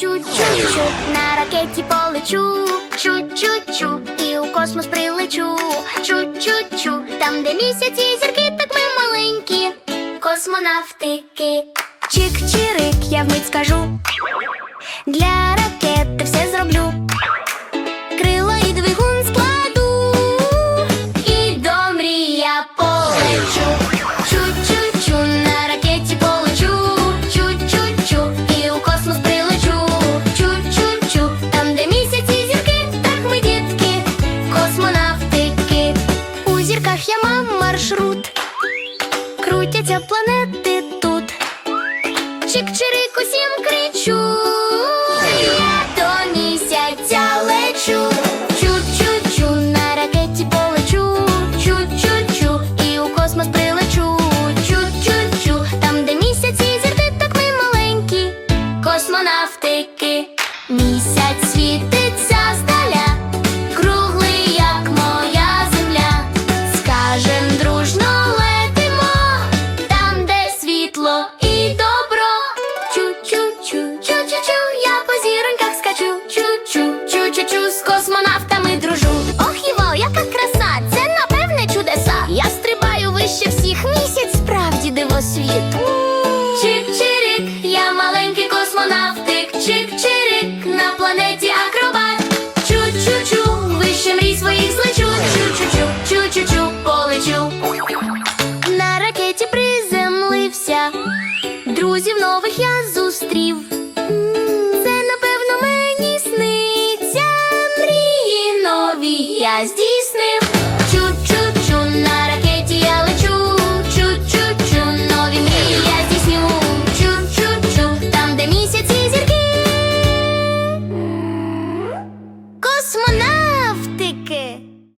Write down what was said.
Чу-чу-чу, на ракеті полечу, чу-чу-чу, і у космос прилечу. Чу-чу-чу, там, де місяці зірки, так ми маленькі, космонавтики. Чик-чирик, я вмить скажу. Для ракети У я мам маршрут. Крутяться планети тут. Чик-чирик усім кричу. До місяця лечу. Чу-чу-чу, на ракеті полечу. Чу-чу-чу, і у космос прилечу. Чу-чу-чу, там, де місяці зірки, так ми маленькі. Космонавтики. Місяць світиться Mama. Друзів нових я зустрів. Це напевно мені сниться. Мрії нові я здійсню.